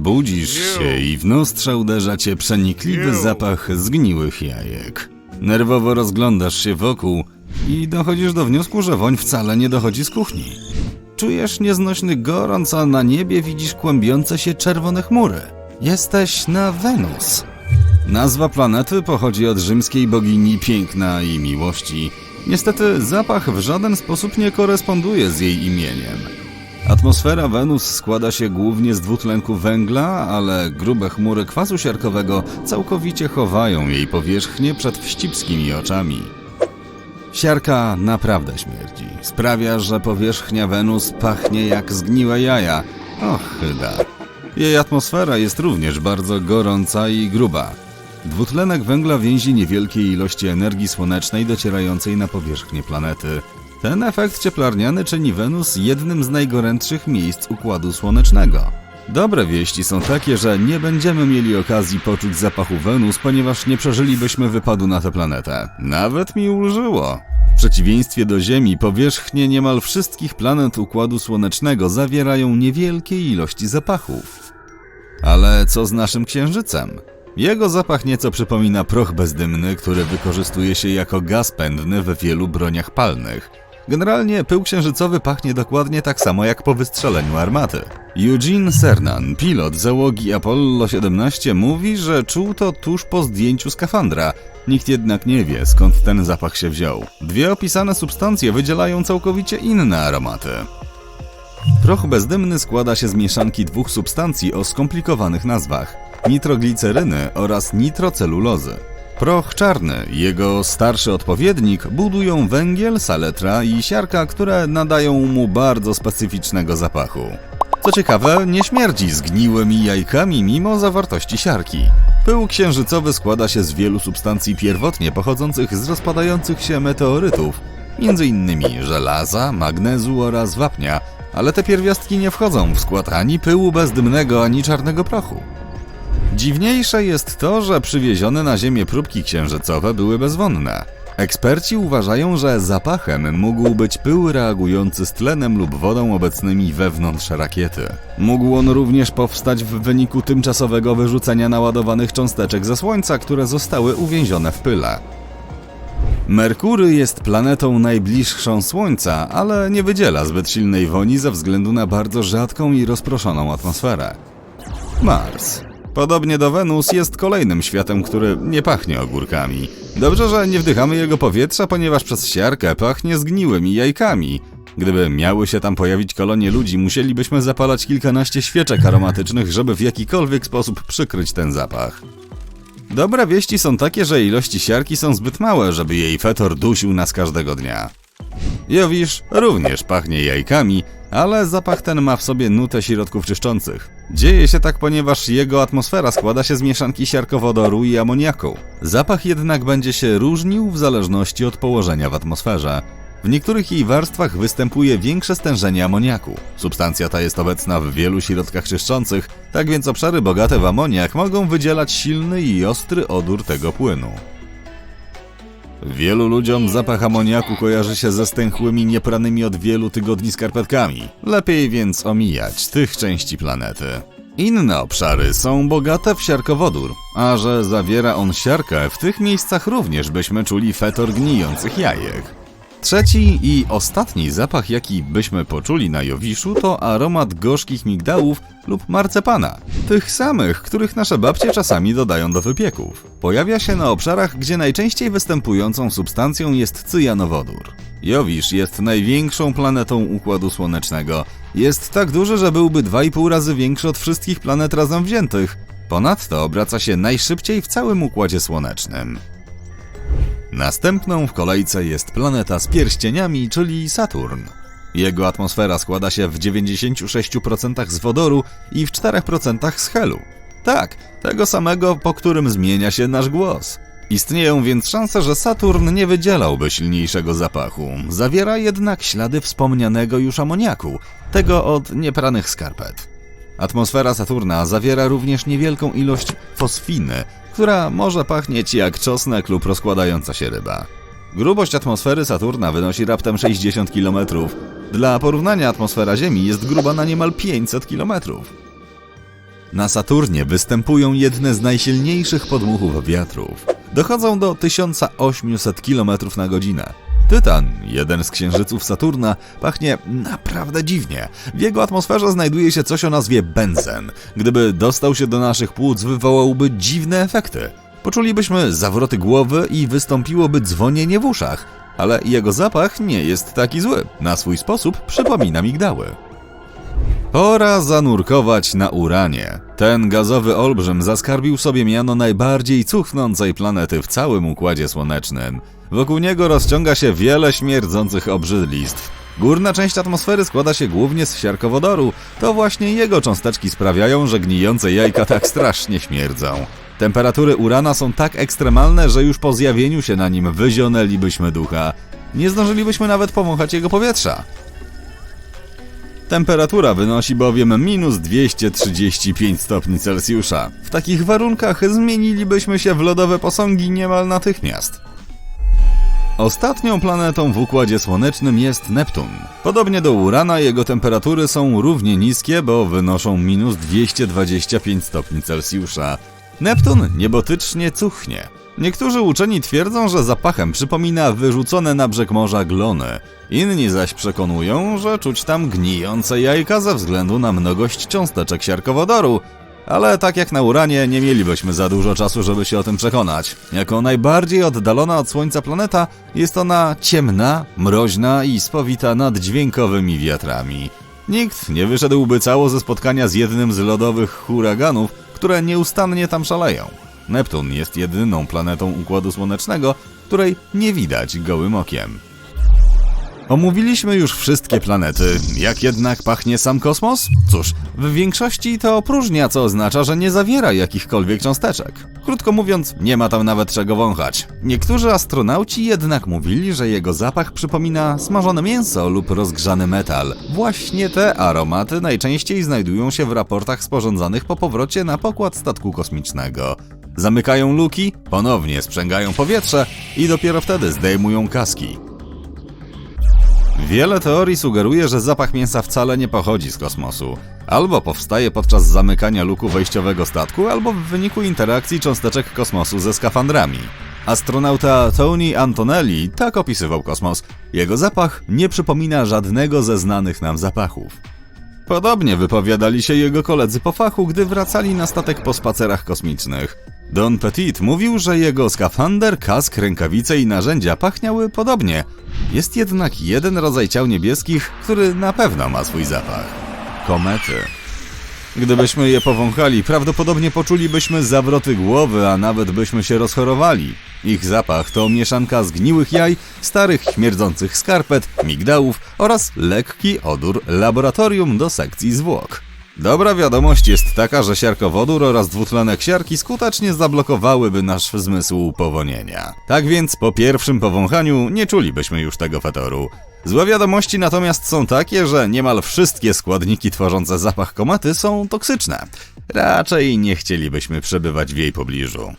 Budzisz się i w nozdrza uderza cię przenikliwy zapach zgniłych jajek. Nerwowo rozglądasz się wokół i dochodzisz do wniosku, że woń wcale nie dochodzi z kuchni. Czujesz nieznośny gorąc, a na niebie widzisz kłębiące się czerwone chmury. Jesteś na Wenus. Nazwa planety pochodzi od rzymskiej bogini piękna i miłości. Niestety zapach w żaden sposób nie koresponduje z jej imieniem. Atmosfera Wenus składa się głównie z dwutlenku węgla, ale grube chmury kwasu siarkowego całkowicie chowają jej powierzchnię przed wścibskimi oczami. Siarka naprawdę śmierdzi. Sprawia, że powierzchnia Wenus pachnie jak zgniłe jaja. Och, chyba. Jej atmosfera jest również bardzo gorąca i gruba. Dwutlenek węgla więzi niewielkie ilości energii słonecznej docierającej na powierzchnię planety. Ten efekt cieplarniany czyni Wenus jednym z najgorętszych miejsc Układu Słonecznego. Dobre wieści są takie, że nie będziemy mieli okazji poczuć zapachu Wenus, ponieważ nie przeżylibyśmy wypadu na tę planetę. Nawet mi ulżyło. W przeciwieństwie do Ziemi, powierzchnie niemal wszystkich planet Układu Słonecznego zawierają niewielkie ilości zapachów. Ale co z naszym księżycem? Jego zapach nieco przypomina proch bezdymny, który wykorzystuje się jako gaz pędny w wielu broniach palnych. Generalnie pył księżycowy pachnie dokładnie tak samo jak po wystrzeleniu armaty. Eugene Cernan, pilot załogi Apollo 17, mówi, że czuł to tuż po zdjęciu skafandra. Nikt jednak nie wie, skąd ten zapach się wziął. Dwie opisane substancje wydzielają całkowicie inne aromaty. Proch bezdymny składa się z mieszanki dwóch substancji o skomplikowanych nazwach: nitrogliceryny oraz nitrocelulozy. Proch czarny jego starszy odpowiednik budują węgiel, saletra i siarka, które nadają mu bardzo specyficznego zapachu. Co ciekawe, nie śmierdzi zgniłymi jajkami mimo zawartości siarki. Pył księżycowy składa się z wielu substancji pierwotnie pochodzących z rozpadających się meteorytów, m.in. żelaza, magnezu oraz wapnia, ale te pierwiastki nie wchodzą w skład ani pyłu bezdymnego, ani czarnego prochu. Dziwniejsze jest to, że przywiezione na Ziemię próbki księżycowe były bezwonne. Eksperci uważają, że zapachem mógł być pył reagujący z tlenem lub wodą obecnymi wewnątrz rakiety. Mógł on również powstać w wyniku tymczasowego wyrzucenia naładowanych cząsteczek ze Słońca, które zostały uwięzione w pyle. Merkury jest planetą najbliższą Słońca, ale nie wydziela zbyt silnej woni ze względu na bardzo rzadką i rozproszoną atmosferę. Mars. Podobnie do Wenus jest kolejnym światem, który nie pachnie ogórkami. Dobrze, że nie wdychamy jego powietrza, ponieważ przez siarkę pachnie zgniłymi jajkami. Gdyby miały się tam pojawić kolonie ludzi, musielibyśmy zapalać kilkanaście świeczek aromatycznych, żeby w jakikolwiek sposób przykryć ten zapach. Dobre wieści są takie, że ilości siarki są zbyt małe, żeby jej fetor dusił nas każdego dnia. Jowisz również pachnie jajkami, ale zapach ten ma w sobie nutę środków czyszczących. Dzieje się tak, ponieważ jego atmosfera składa się z mieszanki siarkowodoru i amoniaku. Zapach jednak będzie się różnił w zależności od położenia w atmosferze. W niektórych jej warstwach występuje większe stężenie amoniaku. Substancja ta jest obecna w wielu środkach czyszczących, tak więc obszary bogate w amoniak mogą wydzielać silny i ostry odór tego płynu. Wielu ludziom zapach amoniaku kojarzy się ze stęchłymi, niepranymi od wielu tygodni skarpetkami. Lepiej więc omijać tych części planety. Inne obszary są bogate w siarkowodór, a że zawiera on siarkę, w tych miejscach również byśmy czuli fetor gnijących jajek. Trzeci i ostatni zapach, jaki byśmy poczuli na Jowiszu, to aromat gorzkich migdałów lub marcepana. Tych samych, których nasze babcie czasami dodają do wypieków. Pojawia się na obszarach, gdzie najczęściej występującą substancją jest cyjanowodór. Jowisz jest największą planetą Układu Słonecznego. Jest tak duży, że byłby 2,5 razy większy od wszystkich planet razem wziętych. Ponadto obraca się najszybciej w całym Układzie Słonecznym. Następną w kolejce jest planeta z pierścieniami, czyli Saturn. Jego atmosfera składa się w 96% z wodoru i w 4% z helu. Tak, tego samego, po którym zmienia się nasz głos. Istnieją więc szanse, że Saturn nie wydzielałby silniejszego zapachu. Zawiera jednak ślady wspomnianego już amoniaku, tego od niepranych skarpet. Atmosfera Saturna zawiera również niewielką ilość fosfiny, która może pachnieć jak czosnek lub rozkładająca się ryba. Grubość atmosfery Saturna wynosi raptem 60 km. Dla porównania atmosfera Ziemi jest gruba na niemal 500 km. Na Saturnie występują jedne z najsilniejszych podmuchów wiatrów. Dochodzą do 1800 km na godzinę. Tytan, jeden z księżyców Saturna, pachnie naprawdę dziwnie. W jego atmosferze znajduje się coś o nazwie benzen. Gdyby dostał się do naszych płuc, wywołałby dziwne efekty. Poczulibyśmy zawroty głowy i wystąpiłoby dzwonienie w uszach, ale jego zapach nie jest taki zły. Na swój sposób przypomina migdały. Pora zanurkować na Uranie. Ten gazowy olbrzym zaskarbił sobie miano najbardziej cuchnącej planety w całym Układzie Słonecznym. Wokół niego rozciąga się wiele śmierdzących obrzydlistw. Górna część atmosfery składa się głównie z siarkowodoru. To właśnie jego cząsteczki sprawiają, że gnijące jajka tak strasznie śmierdzą. Temperatury Urana są tak ekstremalne, że już po zjawieniu się na nim wyzionęlibyśmy ducha. Nie zdążylibyśmy nawet powąchać jego powietrza. Temperatura wynosi bowiem minus 235 stopni Celsjusza. W takich warunkach zmienilibyśmy się w lodowe posągi niemal natychmiast. Ostatnią planetą w Układzie Słonecznym jest Neptun. Podobnie do Urana jego temperatury są równie niskie, bo wynoszą minus 225 stopni Celsjusza. Neptun niebotycznie cuchnie. Niektórzy uczeni twierdzą, że zapachem przypomina wyrzucone na brzeg morza glony. Inni zaś przekonują, że czuć tam gnijące jajka ze względu na mnogość cząsteczek siarkowodoru. Ale tak jak na Uranie, nie mielibyśmy za dużo czasu, żeby się o tym przekonać. Jako najbardziej oddalona od Słońca planeta, jest ona ciemna, mroźna i spowita nad dźwiękowymi wiatrami. Nikt nie wyszedłby cało ze spotkania z jednym z lodowych huraganów, które nieustannie tam szaleją. Neptun jest jedyną planetą Układu Słonecznego, której nie widać gołym okiem. Omówiliśmy już wszystkie planety. Jak jednak pachnie sam kosmos? Cóż, w większości to próżnia, co oznacza, że nie zawiera jakichkolwiek cząsteczek. Krótko mówiąc, nie ma tam nawet czego wąchać. Niektórzy astronauci jednak mówili, że jego zapach przypomina smażone mięso lub rozgrzany metal. Właśnie te aromaty najczęściej znajdują się w raportach sporządzanych po powrocie na pokład statku kosmicznego. Zamykają luki, ponownie sprzęgają powietrze i dopiero wtedy zdejmują kaski. Wiele teorii sugeruje, że zapach mięsa wcale nie pochodzi z kosmosu. Albo powstaje podczas zamykania luku wejściowego statku, albo w wyniku interakcji cząsteczek kosmosu ze skafandrami. Astronauta Tony Antonelli tak opisywał kosmos. Jego zapach nie przypomina żadnego ze znanych nam zapachów. Podobnie wypowiadali się jego koledzy po fachu, gdy wracali na statek po spacerach kosmicznych. Don Petit mówił, że jego skafander, kask, rękawice i narzędzia pachniały podobnie. Jest jednak jeden rodzaj ciał niebieskich, który na pewno ma swój zapach. Komety. Gdybyśmy je powąchali, prawdopodobnie poczulibyśmy zawroty głowy, a nawet byśmy się rozchorowali. Ich zapach to mieszanka zgniłych jaj, starych śmierdzących skarpet, migdałów oraz lekki odór laboratorium do sekcji zwłok. Dobra wiadomość jest taka, że siarkowodór oraz dwutlenek siarki skutecznie zablokowałyby nasz zmysł powonienia. Tak więc po pierwszym powąchaniu nie czulibyśmy już tego fetoru. Złe wiadomości natomiast są takie, że niemal wszystkie składniki tworzące zapach komety są toksyczne. Raczej nie chcielibyśmy przebywać w jej pobliżu.